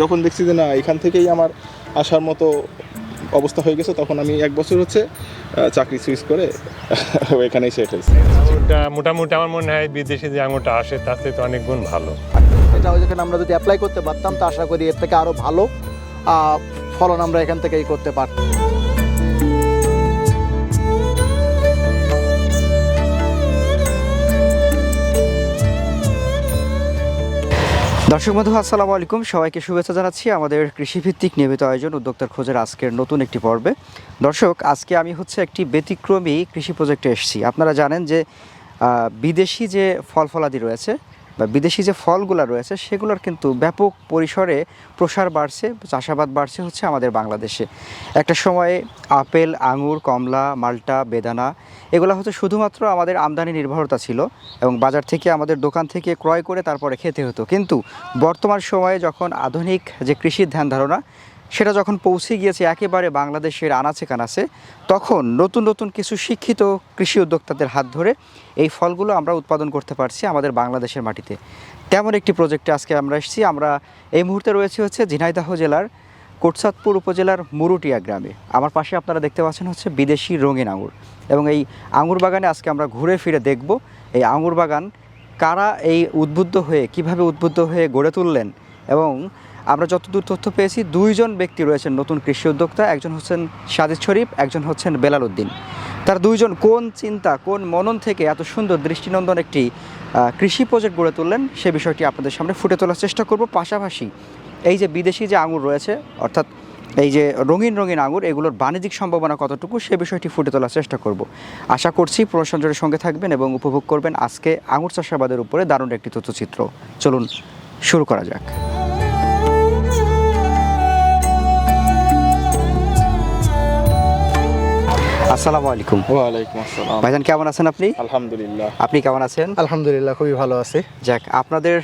যখন দেখছি যে না এখান থেকেই আমার আসার মতো অবস্থা হয়ে গেছে তখন আমি এক বছর হচ্ছে চাকরি সুইচ করে এখানেই সেট হয়েছে। ওটা মোটামুটি আমার মনে হয় বিদেশে যে আঙুরটা আসে তাতে থেকে তো অনেক গুণ ভালো। এটা যেখানে আমরা যদি অ্যাপ্লাই করতে পারতাম তা আশা করি এর থেকে আরও ভালো ফলন আমরা এখান থেকেই করতে পারতাম। দর্শক বন্ধু, আসসালামু আলাইকুম। সবাইকে শুভেচ্ছা জানাচ্ছি আমাদের কৃষিভিত্তিক নিয়মিত আয়োজন উদ্যোক্তার খোঁজের আজকের নতুন একটি পর্বে। দর্শক, আজকে আমি হচ্ছে একটি ব্যতিক্রমী কৃষি প্রজেক্টে এসেছি। আপনারা জানেন যে বিদেশি যে ফল ফলাদি রয়েছে বা বিদেশি যে ফলগুলো রয়েছে, সেগুলোর কিন্তু ব্যাপক পরিসরে প্রসার বাড়ছে, চাষাবাদ বাড়ছে হচ্ছে আমাদের বাংলাদেশে। একটা সময়ে আপেল, আঙুর, কমলা, মাল্টা, বেদানা এগুলো হচ্ছে শুধুমাত্র আমাদের আমদানি নির্ভরতা ছিল এবং বাজার থেকে আমাদের দোকান থেকে ক্রয় করে তারপরে খেতে হতো। কিন্তু বর্তমান সময়ে যখন আধুনিক যে কৃষির ধ্যান ধারণা, সেটা যখন পৌঁছে গিয়েছে একেবারে বাংলাদেশের আনাচে কানাচে, তখন নতুন নতুন কিছু শিক্ষিত কৃষি উদ্যোক্তাদের হাত ধরে এই ফলগুলো আমরা উৎপাদন করতে পারছি আমাদের বাংলাদেশের মাটিতে। তেমন একটি প্রজেক্টে আজকে আমরা এসেছি। আমরা এই মুহূর্তে রয়েছে হচ্ছে ঝিনাইদাহ জেলার কোটসাদপুর উপজেলার মুরুটিয়া গ্রামে। আমার পাশে আপনারা দেখতে পাচ্ছেন হচ্ছে বিদেশি রঙিন আঙুর এবং এই আঙুর বাগানে আজকে আমরা ঘুরে ফিরে দেখব এই আঙুর বাগান কারা এই উদ্বুদ্ধ হয়ে, কীভাবে উদ্বুদ্ধ হয়ে গড়ে তুললেন এবং আমরা যতদূর তথ্য পেয়েছি, দুইজন ব্যক্তি রয়েছেন নতুন কৃষি উদ্যোক্তা, একজন হচ্ছেন সাজিদ শরীফ, একজন হচ্ছেন বেলাল উদ্দিন। তার দুইজন কোন চিন্তা, কোন মনন থেকে এত সুন্দর দৃষ্টিনন্দন একটি কৃষি প্রজেক্ট গড়ে তুললেন, সে বিষয়টি আপনাদের সামনে ফুটে তোলার চেষ্টা করব। পাশাপাশি এই যে বিদেশি যে আঙুর রয়েছে, অর্থাৎ এই যে রঙিন রঙিন আঙুর এগুলোর বাণিজ্যিক সম্ভাবনা কতটুকু, সে বিষয়টি ফুটে তোলার চেষ্টা করব। আশা করছি প্রশাসনের সঙ্গে থাকবেন এবং উপভোগ করবেন আজকে আঙুর চাষাবাদের উপরে দারুণ একটি তথ্যচিত্র। চলুন, শুরু করা যাক। আসসালামু আলাইকুম। ওয়ালাইকুম আসসালাম। ভাইজান কেমন আছেন আপনি? আলহামদুলিল্লাহ। আপনি কেমন আছেন? আলহামদুলিল্লাহ খুবই ভালো আছি। যাক আপনাদের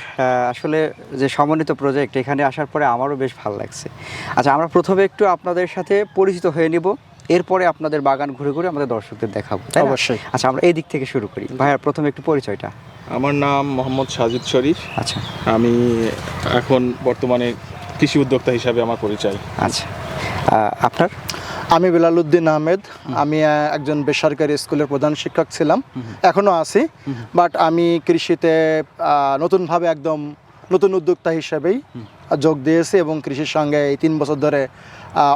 আসলে যে সমন্বিত প্রজেক্ট এখানে আসার পরে আমারও বেশ ভালো লাগছে। আচ্ছা আমরা প্রথমে একটু আপনাদের সাথে পরিচিত হয়ে নিব। এরপরে আপনাদের বাগান ঘুরে ঘুরে আমাদের দর্শকদের দেখাবো অবশ্যই। আচ্ছা আমরা এই দিক থেকে শুরু করি। ভাইয়া প্রথমে একটু পরিচয়টা। আমার নাম মোহাম্মদ সাজিদ শরীফ। আচ্ছা। আমি এখন বর্তমানে কৃষি উদ্যোক্তা হিসাবে আমার পরিচয়। আচ্ছা। আপনার? আমি বেলালুদ্দিন আহমেদ আমি একজন বেসরকারি স্কুলের প্রধান শিক্ষক ছিলাম এখনও আছি বাট আমি কৃষিতে নতুনভাবে একদম নতুন উদ্যোক্তা হিসেবেই যোগ দিয়েছি এবং কৃষির সঙ্গে এই তিন বছর ধরে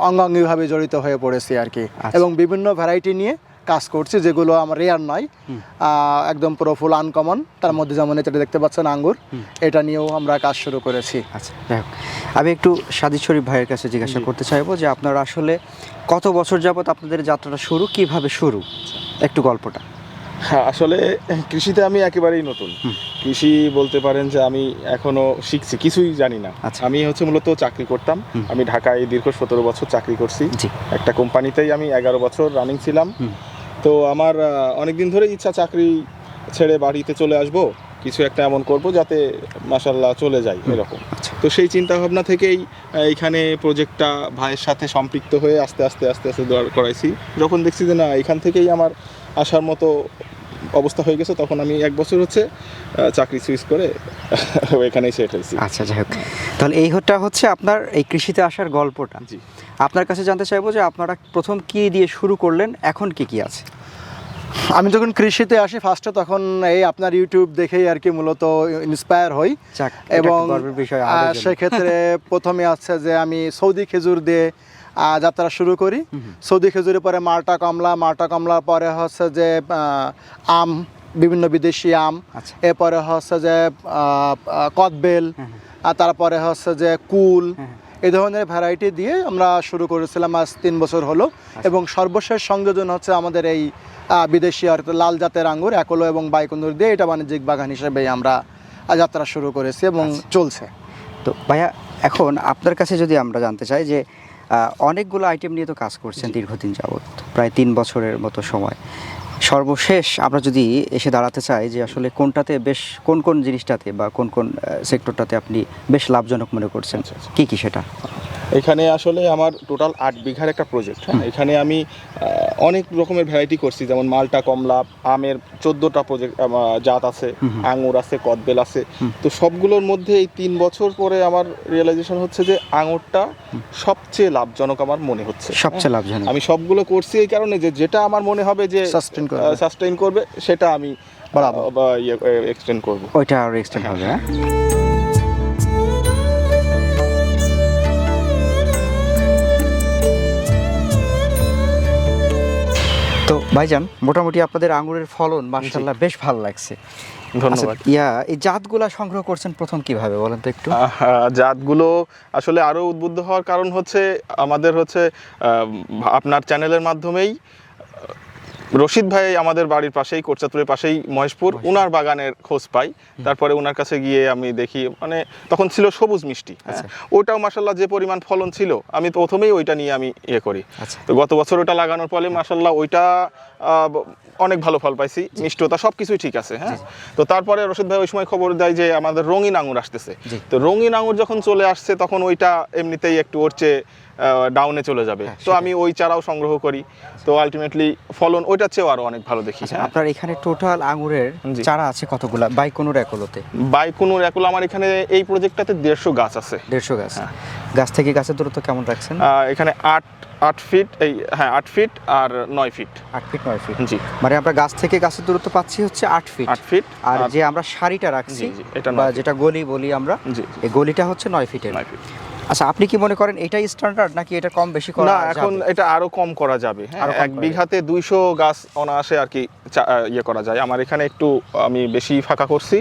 অঙ্গাঙ্গিভাবে জড়িত হয়ে পড়েছি আর কি আচ্ছা। এবং বিভিন্ন ভ্যারাইটি নিয়ে কাজ করছি যেগুলো আমার রেয়ার নয়। আহ, একদম পুরো ফুল আনকমন তার মধ্যে যেমন এটা দেখতে পাচ্ছেন আঙ্গুর এটা নিয়েও আমরা কাজ শুরু করেছি। আচ্ছা যাই হোক। আমি একটু সাদিদ শরীফ ভাইয়ের কাছে জিজ্ঞাসা করতে চাইব যে আপনারা আসলে কত বছর যাবত আপনাদের যাত্রাটা শুরু কীভাবে শুরু? একটু গল্পটা। হ্যাঁ আসলে কৃষিতে আমি একেবারেই নতুন। কৃষি বলতে পারেন যে আমি এখনও শিখছি কিছুই জানি না। আচ্ছা। আমি হচ্ছে মূলত চাকরি করতাম। আমি ঢাকায় দীর্ঘ সতেরো বছর চাকরি করছি। জি। একটা কোম্পানিতেই আমি এগারো বছর রানিং ছিলাম। তো আমার অনেক দিন ধরে ইচ্ছা চাকরি ছেড়ে বাড়িতে চলে আসব কিছু একটা এমন করব যাতে মাসাল্লাহ চলে যাই এরকম। আচ্ছা। তো সেই চিন্তা ভাবনা থেকেই এইখানে প্রজেক্টটা ভাইয়ের সাথে সম্পৃক্ত হয়ে আস্তে আস্তে আস্তে আস্তে দৌড় করাইছি। যখন দেখছি যে না এখান থেকেই আমার আসার মতো অবস্থা হয়ে গেছে তখন আমি এক বছর হচ্ছে চাকরি সুইচ করে এখানেই সেট হয়েছি। আচ্ছা যাই হোক। তাহলে এই হচ্ছে হচ্ছে আপনার এই কৃষিতে আসার গল্পটা। জি। আপনার কাছে জানতে চাইব যে আপনারা প্রথম কি দিয়ে শুরু করলেন এখন কি কি আছে? আমি যখন কৃষিতে আসি ফার্স্টে তখন এই আপনার ইউটিউব দেখেই আর কি মূলত ইন্সপায়ার হই। এবং। সেক্ষেত্রে প্রথমে আছে যে আমি সৌদি খেজুর দিয়ে যাত্রা শুরু করি। সৌদি খেজুরের পরে মাল্টা কমলা মাল্টা কমলার পরে হচ্ছে যে আম বিভিন্ন বিদেশি আম। আচ্ছা। এরপরে হচ্ছে যে কদবেল। আর তারপরে হচ্ছে যে কুল। এই ধরনের ভ্যারাইটি দিয়ে আমরা শুরু করেছিলাম আজ তিন বছর হলো। এবং সর্বশেষ সংযোজন হচ্ছে আমাদের এই বিদেশি আর লাল জাতের আঙ্গুর একলো এবং বাইকুন্দুর দিয়ে এটা বাণিজ্যিক বাগান হিসেবে আমরা যাত্রা শুরু করেছি এবং চলছে। তো ভাইয়া এখন আপনার কাছে যদি আমরা জানতে চাই যে অনেকগুলো আইটেম নিয়ে তো কাজ করছেন দীর্ঘদিন যাবৎ প্রায় তিন বছরের মতো সময়। সর্বশেষ আমরা যদি এসে দাঁড়াতে চাই যে আসলে কোনটাতে বেশ কোন কোন জিনিসটাতে বা কোন কোন সেক্টরটাতে আপনি বেশ লাভজনক মনে করছেন? আচ্ছা, আচ্ছা। কি কি সেটা? এখানে আসলে আমার টোটাল আট বিঘার একটা প্রজেক্ট হ্যাঁ? এখানে আমি অনেক রকমের ভ্যারাইটি করছি যেমন মালটা কমলা আমের চোদ্দোটা প্রজেক্ট জাত আছে আঙুর আছে কদবেল আছে। তো সবগুলোর মধ্যে এই তিন বছর পরে আমার রিয়েলাইজেশন হচ্ছে যে আঙুরটা সবচেয়ে লাভজনক আমার মনে হচ্ছে। সবচেয়ে লাভজনক। আমি সবগুলো করছি এই কারণে যে যেটা আমার মনে হবে যে Sustain করবে। সাস্টেইন করবে সেটা আমি ইয়ে এক্সটেন্ড করব। ওইটা আরও এক্সটেন্ড হবে হ্যাঁ? তো ভাইজান মোটামুটি আপনাদের আঙুরের ফলন মার্শাল্লাহ বেশ ভালো লাগছে। ধন্যবাদ। আচ্ছা, ইয়া এই জাতগুলা সংগ্রহ করছেন প্রথম কীভাবে বলেন তো একটু? জাতগুলো আসলে আরও উদ্বুদ্ধ হওয়ার কারণ হচ্ছে আমাদের হচ্ছে আপনার চ্যানেলের মাধ্যমেই রশিদ ভাই আমাদের বাড়ির পাশেই কোরচাতুরের পাশেই মহেশপুর। উনার বাগানের খোঁজ পাই। তারপরে উনার কাছে গিয়ে আমি দেখি মানে তখন ছিল সবুজ মিষ্টি হ্যাঁ। আচ্ছা। ওটাও মাসাল্লাহ যে পরিমাণ ফলন ছিল আমি প্রথমেই ওইটা নিয়ে আমি ইয়ে করি। আচ্ছা। তো গত বছর ওটা লাগানোর ফলে মাসাল্লাহ ওইটা অনেক ভালো ফল পাইছি। মিষ্টতা সব কিছুই ঠিক আছে হ্যাঁ? তো তারপরে রশিদ ভাই ওই সময় খবর দেয় যে আমাদের রঙিন আঙুর আসতেছে। তো রঙিন আঙুর যখন চলে আসছে তখন ওইটা এমনিতেই একটু ওর চেয়ে ডাউনে চলে যাবে। হ্যাঁ, তো আমি ওই চারাও সংগ্রহ করি। তো আলটিমেটলি ফলন ওইটার চেয়েও আরও অনেক ভালো দেখি। আচ্ছা। আপনার এখানে টোটাল আঙুরের। চারা আছে কতগুলা? বাইকুনুর একলতে? বাইকুনুর একুল আমার এখানে এই প্রজেক্টটাতে দেড়শো গাছ আছে। দেড়শো গাছ। হ্যাঁ। গাছ থেকে গাছের দূরত্ব কেমন রাখছেন? এখানে আট আট ফিট এই হ্যাঁ আট ফিট আর নয় ফিট আট ফিট নয় ফিট জি। মানে আমরা গাছ থেকে গাছের দূরত্ব পাচ্ছি হচ্ছে আট ফিট আট ফিট আর যে আমরা সারিটা রাখছি বা যেটা গলি বলি আমরা এই গলিটা হচ্ছে নয় ফিটের নয় ফিট আচ্ছা আপনি কি মনে করেন এটাই স্ট্যান্ডার্ড নাকি এটা কম বেশি করা না এখন এটা আরও কম করা যাবে। হ্যাঁ, এক বিঘাতে দুইশো গাছ অনায়াসে আর কি ইয়ে করা যায়। আমার এখানে একটু আমি বেশি ফাঁকা করছি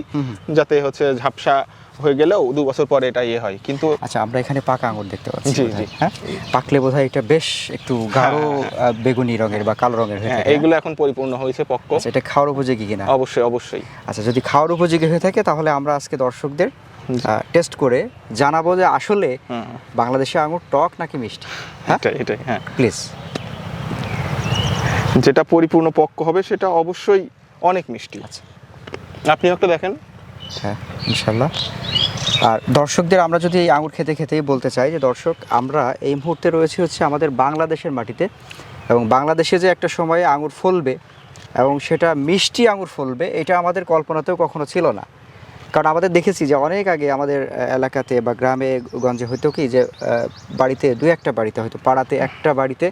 যাতে হচ্ছে ঝাপসা হয়ে গেলেও দু বছর পরে এটা ইয়ে হয়। কিন্তু আচ্ছা আমরা এখানে পাকা আঙুর দেখতে পাচ্ছি জি, জি। হ্যাঁ? পাকলে বোধহয় এটা বেশ একটু গাঢ় বেগুনি রঙের বা কালো রঙের হয়ে হ্যাঁ হ্যাঁ? এইগুলো এখন পরিপূর্ণ হয়েছে পক্ক। আচ্ছা এটা খাওয়ার উপযোগী কিনা? অবশ্যই অবশ্যই। আচ্ছা যদি খাওয়ার উপযোগী হয়ে থাকে তাহলে আমরা আজকে দর্শকদের টেস্ট করে জানাব যে আসলে বাংলাদেশে আঙুর টক নাকি মিষ্টি? হ্যাঁ? এটাই হ্যাঁ। প্লিজ যেটা পরিপূর্ণ পক্ক হবে সেটা অবশ্যই অনেক মিষ্টি। আছে আপনি একটা দেখেন। হ্যাঁ ইনশাল্লাহ আর দর্শকদের আমরা যদি এই আঙুর খেতে খেতেই বলতে চাই যে দর্শক আমরা এই মুহূর্তে রয়েছে হচ্ছে আমাদের বাংলাদেশের মাটিতে এবং বাংলাদেশে যে একটা সময়ে আঙুর ফলবে এবং সেটা মিষ্টি আঙুর ফলবে এটা আমাদের কল্পনাতেও কখনো ছিল না। কারণ আমাদের দেখেছি যে অনেক আগে আমাদের এলাকাতে বা গ্রামে গঞ্জে হয়তো কি যে বাড়িতে দু একটা বাড়িতে হয়তো পাড়াতে একটা বাড়িতে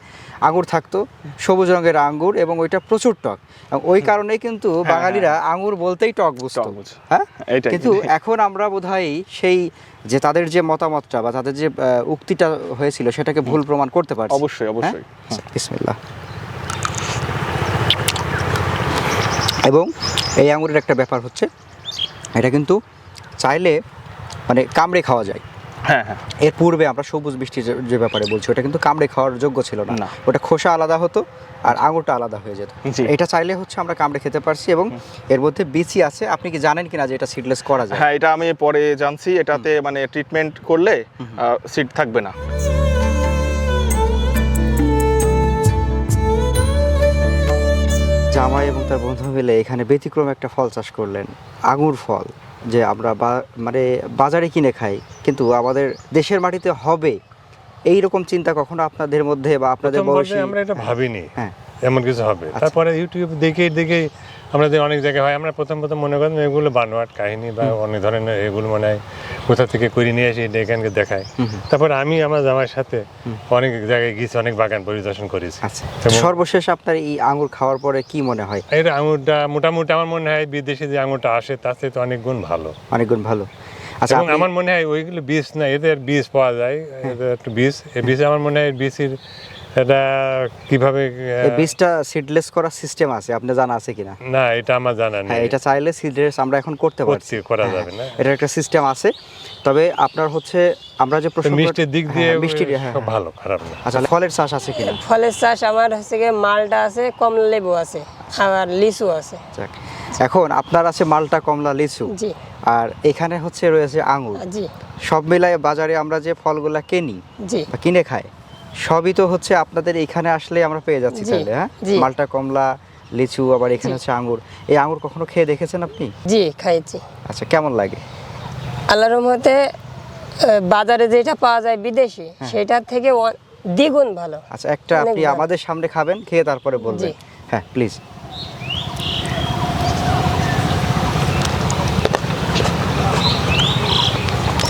আঙুর থাকতো সবুজ রঙের আঙ্গুর এবং ওইটা প্রচুর টক। এবং ওই কারণেই কিন্তু বাঙালিরা আঙুর বলতেই টক বুঝতো। হ্যাঁ? কিন্তু এখন আমরা বোধহয় সেই যে তাদের যে মতামতটা বা তাদের যে উক্তিটা হয়েছিল সেটাকে ভুল প্রমাণ করতে পারছি। অবশ্যই, অবশ্যই। হ্যাঁ? বিসমিল্লাহ। এবং এই আঙুরের একটা ব্যাপার হচ্ছে এটা কিন্তু চাইলে মানে কামড়ে খাওয়া যায়। হ্যাঁ হ্যাঁ। এর পূর্বে আমরা সবুজ বৃষ্টি যে- ব্যাপারে বলছি ওটা কিন্তু কামড়ে খাওয়ার যোগ্য ছিল না। না। ওটা খোসা আলাদা হতো আর আঙুরটা আলাদা হয়ে যেত। এটা চাইলে হচ্ছে আমরা কামড়ে খেতে পারছি এবং এর মধ্যে বিচি আছে। আপনি কি জানেন কিনা যে এটা সিডলেস করা যায়? হ্যাঁ এটা আমি পরে জানছি। এটাতে মানে ট্রিটমেন্ট করলে সিট থাকবে না। জামাই এবং তার বন্ধু মিলে এখানে ব্যতিক্রম একটা ফল চাষ করলেন আঙুর ফল যে আমরা মানে বাজারে কিনে খাই। কিন্তু আমাদের দেশের মাটিতে হবে এই রকম চিন্তা কখনো আপনাদের মধ্যে বা আপনাদের বয়সী আমরা এটা ভাবিনি হ্যাঁ। এমন কিছু হবে। আচ্ছা। তারপরে ইউটিউব দেখে দেখে আমরা যে অনেক জায়গায় হয় আমরা প্রথম প্রথম মনে করতাম এগুলো বানোয়াট কাহিনী বা অনেক ধরনের এগুলো মনে হয়। কোথা থেকে করে নিয়ে এটা এখানকে দেখায়। তারপর আমি আমার জামার সাথে অনেক জায়গায় গিয়েছি অনেক বাগান পরিদর্শন করেছি। আচ্ছা। সর্বশেষ আপনার এই আঙুর খাওয়ার পরে কি মনে হয়? এর আঙুরটা মোটামুটি আমার মনে হয় বিদেশে যে আঙুরটা আসে তার থেকে তো অনেক গুণ ভালো। অনেক গুণ ভালো। আচ্ছা আমার মনে হয় ওইগুলো বীজ না এদের বীজ পাওয়া যায় এদের একটু বীজ। এই বীজ আমার মনে হয় বীজের এটা কীভাবে এই বীজটা সিডলেস করার সিস্টেম আছে আপনি জানা আছে কিনা? না এটা আমার জানা নেই। হ্যাঁ এটা চাইলে সিডলেস আমরা এখন করতে পারছি। করা হ্যাঁ, যাবে না। এটার একটা সিস্টেম আছে। তবে আপনার হচ্ছে আমরা যে প্রশ্ন মিষ্টির দিক দিয়ে হ্যাঁ সব ভালো খারাপ না। আচ্ছা ফলের চাষ আছে কিনা? ফলের চাষ আমার হচ্ছে গিয়ে মালটা আছে কমলা লেবু আছে আবার লিচু আছে। এখন আপনার আছে মালটা কমলা লিচু। জি। আর এখানে হচ্ছে রয়েছে আঙুর। জি। সব মিলায় বাজারে আমরা যে ফলগুলা কিনি জি। কিনে খাই সবই তো হচ্ছে আপনাদের এখানে আসলে আমরা পেয়ে যাচ্ছি চাইলে হ্যাঁ? মালটা কমলা লিচু আবার এখানে হচ্ছে আঙ্গুর। এই আঙ্গুর কখনো খেয়ে দেখেছেন আপনি? জি খাইছি আচ্ছা কেমন লাগে? আল্লাহর রহমতে বাজারে যেটা পাওয়া যায় বিদেশি সেটার থেকে দ্বিগুণ ভালো। আচ্ছা একটা আপনি আমাদের সামনে খাবেন খেয়ে তারপরে বলবেন। হ্যাঁ প্লিজ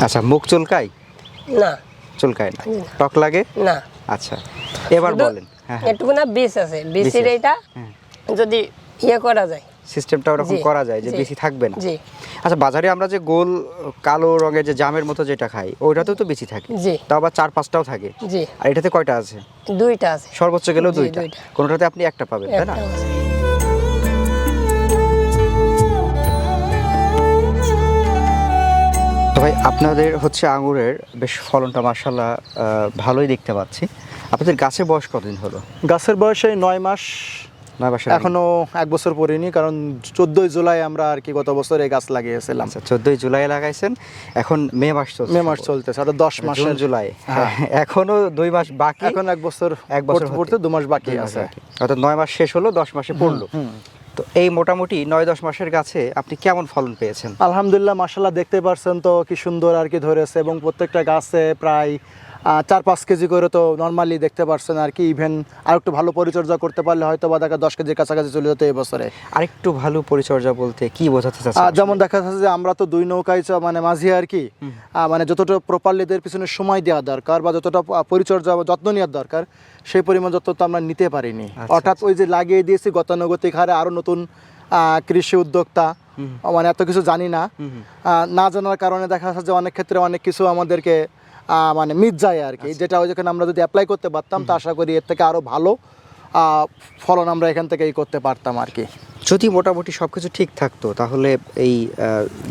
আচ্ছা মুখ চুলকাই না। চুলকায় না। টক লাগে? না। আচ্ছা এবার বলেন। হ্যাঁ হ্যাঁ। একটু না বিষ আছে। বিষের। এটা হ্যাঁ। যদি ইয়ে করা যায়। সিস্টেমটা ওরকম করা যায় যে বেশি থাকবে না। জি। আচ্ছা বাজারে আমরা যে গোল কালো রঙের যে জামের মতো যেটা খাই ওইটাতেও তো বেশি থাকে। তাও আবার চার পাঁচটাও থাকে। জি। আর এটাতে কয়টা আছে? দুইটা আছে। সর্বোচ্চ গেলেও দুইটা। কোনোটাতে আপনি একটা পাবেন তাই না? ভাই আপনাদের হচ্ছে আঙুরের বেশ ফলনটা মার্শাল্লাহ ভালোই দেখতে পাচ্ছি। আপনাদের গাছের বয়স কতদিন হলো? গাছের বয়সে নয় মাস। নয় মাসের এখনও এক বছর পরিনি কারণ চোদ্দই জুলাই আমরা আর কি গত বছর এই গাছ লাগিয়েছিলাম। আচ্ছা চোদ্দই জুলাই লাগাইছেন এখন মে মাস চলছে। মে মাস চলতেছে অর্থাৎ দশ মাস জুলাই। হ্যাঁ। এখনও দুই মাস বাকি। এখন এক বছর এক বছর পড়তে দু মাস বাকি আছে। অর্থাৎ নয় মাস শেষ হলো দশ মাসে পড়ল। তো এই মোটামুটি নয় দশ মাসের গাছে আপনি কেমন ফলন পেয়েছেন? আলহামদুলিল্লাহ মাসাল্লাহ দেখতে পারছেন তো কি সুন্দর আর কি ধরেছে এবং প্রত্যেকটা গাছে প্রায় চার পাঁচ কেজি করে তো নর্মালি দেখতে পারছেন আর কি ইভেন আর একটু ভালো পরিচর্যা করতে পারলে হয়তো বা দেখা দশ কেজির কাছাকাছি চলে যেত এই বছরে। আরেকটু ভালো পরিচর্যা বলতে কি বোঝাতে চাচ্ছেন? যেমন দেখা যাচ্ছে যে আমরা তো দুই নৌকায় মানে মাঝি আর কি মানে যতটা প্রপারলি এদের পিছনে সময় দেওয়া দরকার বা যতটা পরিচর্যা বা যত্ন নেওয়ার দরকার সেই পরিমাণ যত্ন তো আমরা নিতে পারিনি। আচ্ছা, অর্থাৎ ওই যে লাগিয়ে দিয়েছি গতানুগতিক হারে আরও নতুন কৃষি উদ্যোক্তা মানে এত কিছু জানি না। না জানার কারণে দেখা যাচ্ছে যে অনেক ক্ষেত্রে অনেক কিছু আমাদেরকে মানে মিট যায় আর কি। আচ্ছা। যেটা ওই যেখানে আমরা যদি অ্যাপ্লাই করতে পারতাম তা আশা করি এর থেকে আরও ভালো ফলন আমরা এখান থেকেই করতে পারতাম আর কি। যদি মোটামুটি সব কিছু ঠিক থাকতো তাহলে এই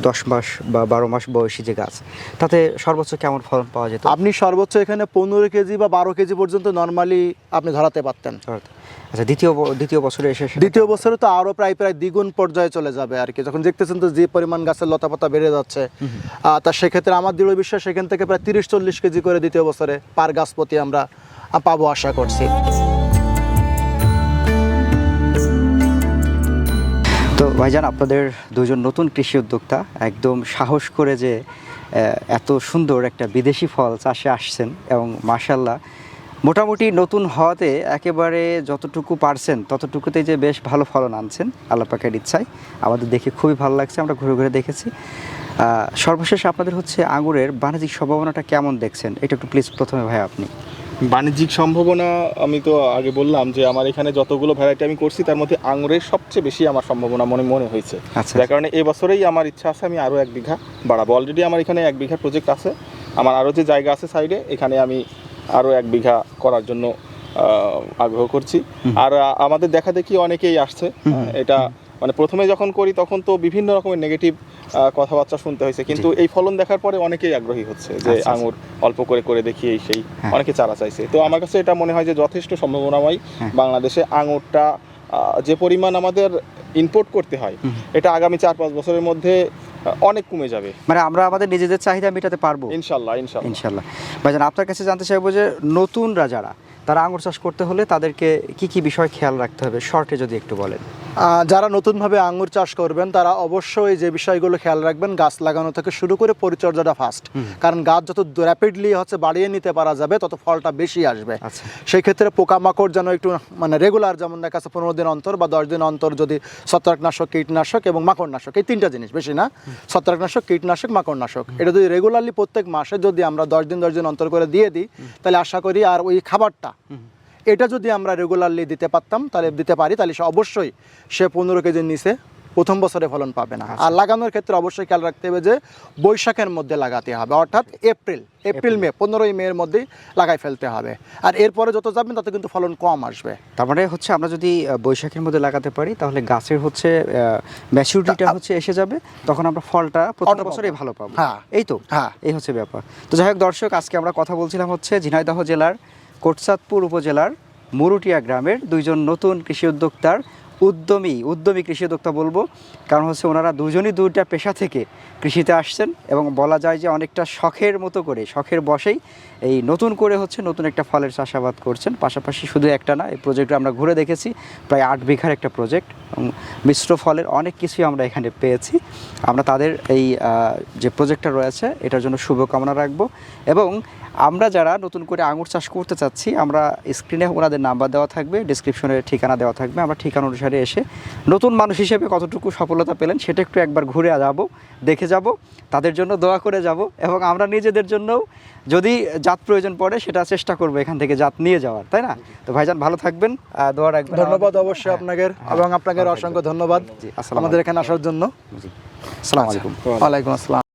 দশ মাস বা বারো মাস বয়সী যে গাছ তাতে সর্বোচ্চ কেমন ফলন পাওয়া যেত? আপনি সর্বোচ্চ এখানে পনেরো কেজি বা বারো কেজি পর্যন্ত নর্মালি আপনি ধরাতে পারতেন। আচ্ছা দ্বিতীয় দ্বিতীয় বছরে এসে দ্বিতীয় বছরে তো আরও প্রায় প্রায় দ্বিগুণ পর্যায়ে চলে যাবে আর কি। যখন দেখতেছেন তো যে পরিমাণ গাছের লতাপাতা বেড়ে যাচ্ছে তা সেক্ষেত্রে আমার দৃঢ় বিশ্বাস সেখান থেকে প্রায় তিরিশ চল্লিশ কেজি করে দ্বিতীয় বছরে পার গাছ প্রতি আমরা পাবো আশা করছি। তো ভাইজান আপনাদের দুজন নতুন কৃষি উদ্যোক্তা একদম সাহস করে যে এত সুন্দর একটা বিদেশি ফল চাষে আসছেন এবং মাশাল্লাহ মোটামুটি নতুন হওয়াতে একেবারে যতটুকু পারছেন ততটুকুতে যে বেশ ভালো ফলন আনছেন আল্লাহ পাকের ইচ্ছায়। আমাদের দেখে খুবই ভালো লাগছে আমরা ঘুরে ঘুরে দেখেছি। সর্বশেষ আপনাদের হচ্ছে আঙুরের বাণিজ্যিক সম্ভাবনাটা কেমন দেখছেন? এটা একটু প্লিজ প্রথমে ভাই আপনি। বাণিজ্যিক সম্ভাবনা আমি তো আগে বললাম যে আমার এখানে যতগুলো ভ্যারাইটি আমি করছি তার মধ্যে আঙুরের সবচেয়ে বেশি আমার সম্ভাবনা মনে মনে হয়েছে। আচ্ছা। যার কারণে এবছরেই আমার ইচ্ছা আছে আমি আরও এক বিঘা বাড়াবো। অলরেডি আমার এখানে এক বিঘা প্রজেক্ট আছে। আমার আরও যে জায়গা আছে সাইডে এখানে আমি আরও এক বিঘা করার জন্য আগ্রহ করছি। আর আমাদের দেখা দেখি অনেকেই আসছে। এটা মানে প্রথমে যখন করি তখন তো বিভিন্ন রকমের নেগেটিভ কথাবার্তা শুনতে হয়েছে। কিন্তু এই ফলন দেখার পরে অনেকেই আগ্রহী হচ্ছে যে আচ্ছা, আচ্ছা। আঙুর অল্প করে করে দেখি এই সেই হ্যাঁ। অনেকে চারা চাইছে। তো আমার কাছে এটা মনে হয় যে যথেষ্ট সম্ভাবনাময় হ্যাঁ। বাংলাদেশে আঙুরটা যে পরিমাণ আমাদের ইম্পোর্ট করতে হয় এটা আগামী চার পাঁচ বছরের মধ্যে অনেক কমে যাবে। মানে আমরা আমাদের নিজেদের চাহিদা মেটাতে পারব? ইনশাল্লাহ ইনশাল্লাহ। ইনশাল্লাহ। ভাইজান আপনার কাছে জানতে চাইব যে নতুনরা যারা তারা আঙুর চাষ করতে হলে তাদেরকে কি কি বিষয় খেয়াল রাখতে হবে? শর্টে যদি একটু বলেন। যারা নতুনভাবে আঙুর চাষ করবেন তারা অবশ্যই যে বিষয়গুলো খেয়াল রাখবেন গাছ লাগানো থেকে শুরু করে পরিচর্যাটা ফাস্ট কারণ গাছ যত র্যাপিডলি হচ্ছে বাড়িয়ে নিতে পারা যাবে তত ফলটা বেশি আসবে। আচ্ছা। সেই ক্ষেত্রে পোকামাকড় যেন একটু মানে রেগুলার যেমন দেখা যাচ্ছে পনেরো দিন অন্তর বা দশ দিন অন্তর যদি ছত্রাকনাশক কীটনাশক এবং মাকড়নাশক এই তিনটা জিনিস বেশি না? ছত্রাকনাশক কীটনাশক মাকড়নাশক এটা যদি রেগুলারলি প্রত্যেক মাসে যদি আমরা দশ দিন দশ দিন অন্তর করে দিয়ে দিই তাহলে আশা করি আর ওই খাবারটা এটা যদি আমরা রেগুলারলি দিতে পারতাম তাহলে দিতে পারি তাহলে সে অবশ্যই সে পনেরো কেজির নিচে প্রথম বছরে ফলন পাবে না। আর লাগানোর ক্ষেত্রে অবশ্যই খেয়াল রাখতে হবে যে বৈশাখের মধ্যে লাগাতে হবে অর্থাৎ এপ্রিল এপ্রিল মে পনেরোই মের মধ্যেই লাগাই ফেলতে হবে। আর এরপরে যত যাবেন তত কিন্তু ফলন কম আসবে। তার মানে হচ্ছে আমরা যদি বৈশাখের মধ্যে লাগাতে পারি তাহলে গাছের হচ্ছে ম্যাচুরিটিটা হচ্ছে এসে যাবে তখন আমরা ফলটা প্রথম বছরেই ভালো পাবো। হ্যাঁ। এই তো? হ্যাঁ। এই হচ্ছে ব্যাপার। তো যাই হোক দর্শক আজকে আমরা কথা বলছিলাম হচ্ছে ঝিনাইদহ জেলার কোটসাদপুর উপজেলার মুরুটিয়া গ্রামের দুইজন নতুন কৃষি উদ্যোক্তার উদ্যমী উদ্যমী কৃষি উদ্যোক্তা বলব। কারণ হচ্ছে ওনারা দুজনই দুইটা পেশা থেকে কৃষিতে আসছেন এবং বলা যায় যে অনেকটা শখের মতো করে, শখের বসেই এই নতুন করে হচ্ছে নতুন একটা ফলের চাষাবাদ করছেন। পাশাপাশি শুধু একটা না, এই প্রজেক্টে আমরা ঘুরে দেখেছি, প্রায় আট বিঘার একটা প্রজেক্ট মিশ্র ফলের অনেক কিছুই আমরা এখানে পেয়েছি। আমরা তাদের এই যে প্রজেক্টটা রয়েছে, এটার জন্য শুভকামনা রাখব এবং আমরা যারা নতুন করে আঙুর চাষ করতে চাচ্ছি আমরা স্ক্রিনে ওনাদের নাম্বার দেওয়া থাকবে ডিসক্রিপশনে ঠিকানা দেওয়া থাকবে। আমরা ঠিকানা অনুসারে এসে নতুন মানুষ হিসেবে কতটুকু সফলতা পেলেন সেটা একটু একবার ঘুরে যাব দেখে যাব তাদের জন্য দোয়া করে যাব এবং আমরা নিজেদের জন্যও যদি জাত প্রয়োজন পড়ে সেটা চেষ্টা করব এখান থেকে জাত নিয়ে যাওয়ার তাই না? তো ভাইজান ভালো থাকবেন দোয়া রাখবেন। ধন্যবাদ অবশ্যই আপনাকে এবং আপনাকে অসংখ্য ধন্যবাদ আমাদের এখানে আসার জন্য। আসসালামু আলাইকুম। ওয়ালাইকুম আসসালাম।